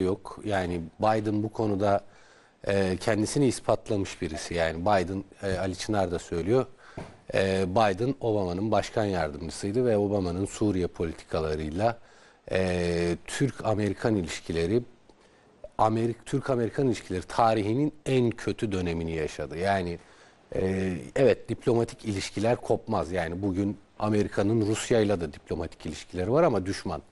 yok. Yani Biden bu konuda e, kendisini ispatlamış birisi. Yani Biden, e, Ali Çınar da söylüyor. E, Biden Obama'nın başkan yardımcısıydı ve Obama'nın Suriye politikalarıyla e, Türk-Amerikan ilişkileri Amerik Türk-Amerikan ilişkileri tarihinin en kötü dönemini yaşadı. Yani e, evet diplomatik ilişkiler kopmaz. Yani bugün Amerika'nın Rusya'yla da diplomatik ilişkileri var ama düşman.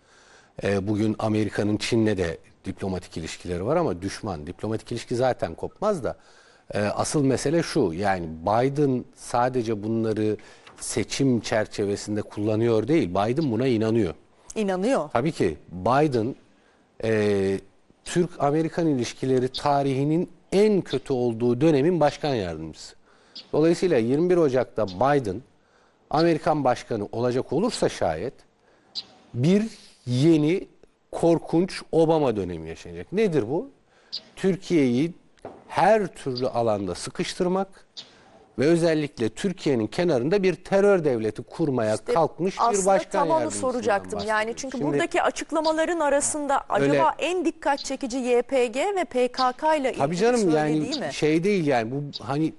E, bugün Amerika'nın Çin'le de diplomatik ilişkileri var ama düşman. Diplomatik ilişki zaten kopmaz da e, asıl mesele şu. Yani Biden sadece bunları seçim çerçevesinde kullanıyor değil. Biden buna inanıyor. İnanıyor. Tabii ki Biden e, Türk-Amerikan ilişkileri tarihinin en kötü olduğu dönemin başkan yardımcısı. Dolayısıyla 21 Ocak'ta Biden Amerikan başkanı olacak olursa şayet bir yeni korkunç Obama dönemi yaşanacak. Nedir bu? Türkiye'yi her türlü alanda sıkıştırmak ve özellikle Türkiye'nin kenarında bir terör devleti kurmaya kalkmış bir başkan tam onu soracaktım. Yani çünkü Şimdi- buradaki açıklamaların arasında acaba Öyle- en dikkat çekici YPG ve PKK ile ilgili Tabii canım yani mi? şey değil yani bu hani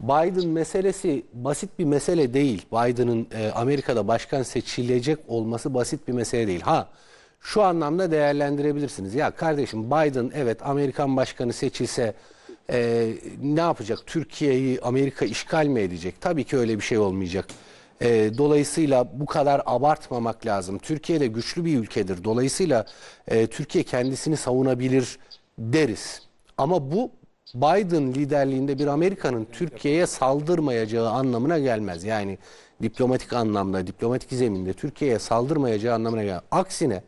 Biden meselesi basit bir mesele değil. Biden'ın e, Amerika'da başkan seçilecek olması basit bir mesele değil. Ha şu anlamda değerlendirebilirsiniz. Ya kardeşim Biden evet Amerikan başkanı seçilse e, ne yapacak? Türkiye'yi Amerika işgal mi edecek? Tabii ki öyle bir şey olmayacak. E, dolayısıyla bu kadar abartmamak lazım. Türkiye de güçlü bir ülkedir. Dolayısıyla e, Türkiye kendisini savunabilir deriz. Ama bu Biden liderliğinde bir Amerika'nın Türkiye'ye saldırmayacağı anlamına gelmez. Yani diplomatik anlamda, diplomatik zeminde Türkiye'ye saldırmayacağı anlamına gelmez. Aksine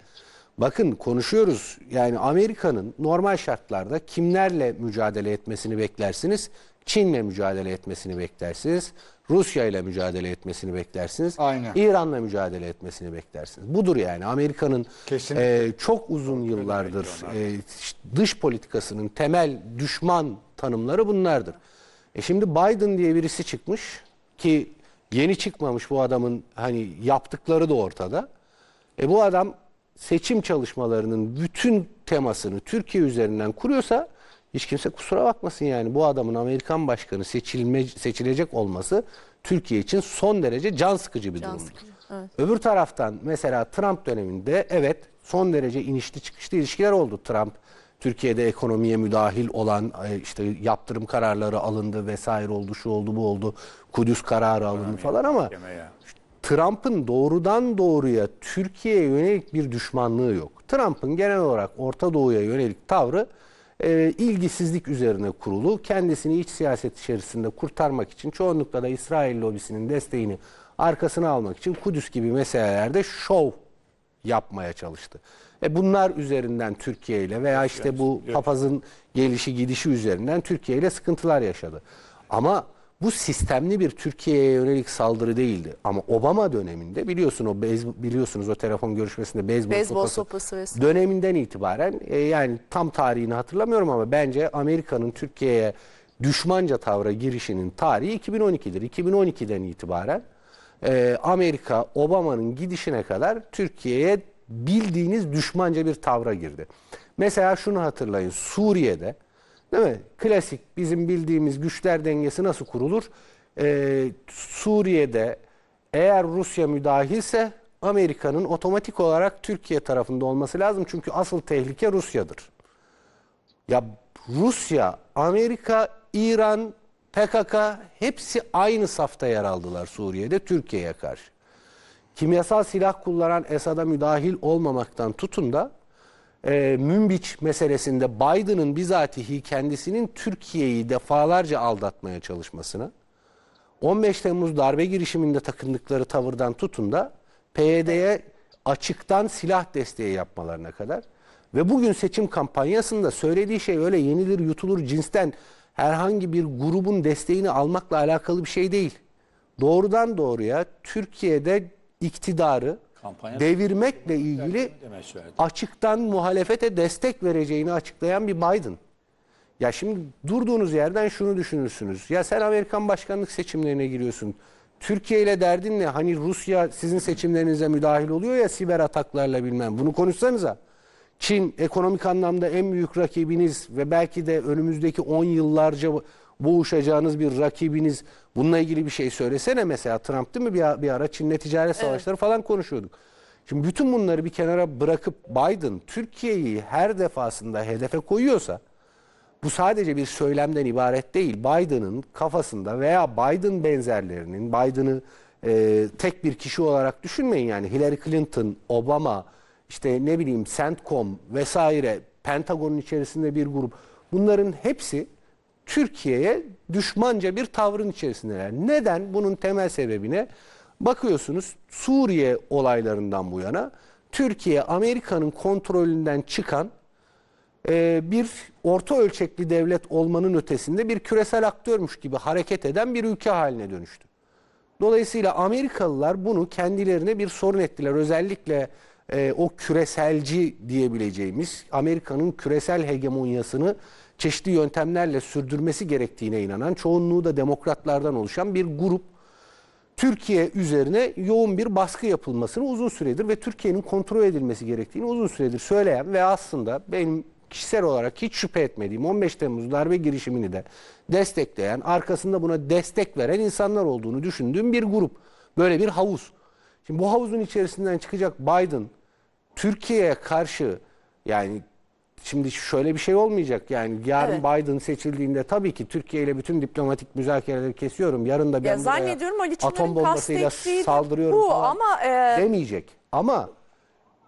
bakın konuşuyoruz yani Amerika'nın normal şartlarda kimlerle mücadele etmesini beklersiniz? Çin'le mücadele etmesini beklersiniz. Rusya ile mücadele etmesini beklersiniz. Aynen. İran'la mücadele etmesini beklersiniz. Budur yani Amerika'nın e, çok uzun yıllardır e, dış politikasının temel düşman tanımları bunlardır. E şimdi Biden diye birisi çıkmış ki yeni çıkmamış bu adamın hani yaptıkları da ortada. E bu adam seçim çalışmalarının bütün temasını Türkiye üzerinden kuruyorsa hiç kimse kusura bakmasın yani bu adamın Amerikan başkanı seçilme, seçilecek olması Türkiye için son derece can sıkıcı bir Can durumdur. sıkıcı, evet. Öbür taraftan mesela Trump döneminde evet son derece inişli çıkışlı ilişkiler oldu. Trump Türkiye'de ekonomiye müdahil olan e, işte yaptırım kararları alındı vesaire oldu şu oldu bu oldu Kudüs kararı alındı falan ama. Trump'ın doğrudan doğruya Türkiye'ye yönelik bir düşmanlığı yok. Trump'ın genel olarak Orta Doğu'ya yönelik tavrı e, ilgisizlik üzerine kurulu. Kendisini iç siyaset içerisinde kurtarmak için çoğunlukla da İsrail lobisinin desteğini arkasına almak için Kudüs gibi meselelerde şov yapmaya çalıştı. E bunlar üzerinden Türkiye ile veya işte bu papazın gelişi gidişi üzerinden Türkiye ile sıkıntılar yaşadı. Ama bu sistemli bir Türkiye'ye yönelik saldırı değildi. Ama Obama döneminde biliyorsun o bez, biliyorsunuz o telefon görüşmesinde beyzbol, Beyzbol sopası, sopası döneminden itibaren e, yani tam tarihini hatırlamıyorum ama bence Amerika'nın Türkiye'ye düşmanca tavra girişinin tarihi 2012'dir. 2012'den itibaren e, Amerika Obama'nın gidişine kadar Türkiye'ye bildiğiniz düşmanca bir tavra girdi. Mesela şunu hatırlayın Suriye'de değil mi? Klasik bizim bildiğimiz güçler dengesi nasıl kurulur? E, Suriye'de eğer Rusya müdahilse Amerika'nın otomatik olarak Türkiye tarafında olması lazım. Çünkü asıl tehlike Rusya'dır. Ya Rusya, Amerika, İran, PKK hepsi aynı safta yer aldılar Suriye'de Türkiye'ye karşı. Kimyasal silah kullanan Esad'a müdahil olmamaktan tutun da e, Münbiç meselesinde Biden'ın bizatihi kendisinin Türkiye'yi defalarca aldatmaya çalışmasına, 15 Temmuz darbe girişiminde takındıkları tavırdan tutun da PYD'ye açıktan silah desteği yapmalarına kadar ve bugün seçim kampanyasında söylediği şey öyle yenilir yutulur cinsten herhangi bir grubun desteğini almakla alakalı bir şey değil. Doğrudan doğruya Türkiye'de iktidarı Kampanya- devirmekle ilgili açıktan muhalefete destek vereceğini açıklayan bir Biden. Ya şimdi durduğunuz yerden şunu düşünürsünüz. Ya sen Amerikan başkanlık seçimlerine giriyorsun. Türkiye ile derdin ne? Hani Rusya sizin seçimlerinize müdahil oluyor ya siber ataklarla bilmem. Bunu konuşsanıza. Çin ekonomik anlamda en büyük rakibiniz ve belki de önümüzdeki 10 yıllarca boğuşacağınız bir rakibiniz. Bununla ilgili bir şey söylesene mesela Trump değil mi bir, bir ara Çin'le ticaret savaşları falan konuşuyorduk. Şimdi bütün bunları bir kenara bırakıp Biden Türkiye'yi her defasında hedefe koyuyorsa bu sadece bir söylemden ibaret değil. Biden'ın kafasında veya Biden benzerlerinin, Biden'ı e, tek bir kişi olarak düşünmeyin yani Hillary Clinton, Obama, işte ne bileyim CENTCOM vesaire, Pentagon'un içerisinde bir grup. Bunların hepsi Türkiye'ye düşmanca bir tavrın içerisindeler. Neden? Bunun temel sebebine bakıyorsunuz Suriye olaylarından bu yana Türkiye Amerika'nın kontrolünden çıkan e, bir orta ölçekli devlet olmanın ötesinde bir küresel aktörmüş gibi hareket eden bir ülke haline dönüştü. Dolayısıyla Amerikalılar bunu kendilerine bir sorun ettiler. Özellikle e, o küreselci diyebileceğimiz Amerika'nın küresel hegemonyasını çeşitli yöntemlerle sürdürmesi gerektiğine inanan çoğunluğu da demokratlardan oluşan bir grup Türkiye üzerine yoğun bir baskı yapılmasını uzun süredir ve Türkiye'nin kontrol edilmesi gerektiğini uzun süredir söyleyen ve aslında benim kişisel olarak hiç şüphe etmediğim 15 Temmuz darbe girişimini de destekleyen, arkasında buna destek veren insanlar olduğunu düşündüğüm bir grup. Böyle bir havuz. Şimdi bu havuzun içerisinden çıkacak Biden Türkiye'ye karşı yani şimdi şöyle bir şey olmayacak yani yarın Evet. Biden seçildiğinde tabii ki Türkiye ile bütün diplomatik müzakereleri kesiyorum. Yarın da ben Ya buraya zannediyorum Ali Çınar'ın atom bombasıyla kastettiği de saldırıyorum bu falan ama, e, demeyecek. Ama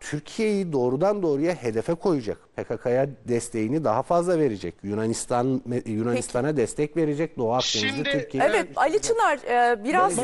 Türkiye'yi doğrudan doğruya hedefe koyacak. PKK'ya desteğini daha fazla verecek. Yunanistan Yunanistan'a destek verecek. Doğu Akdeniz'de Şimdi- Türkiye. Evet Ali Çınar e, biraz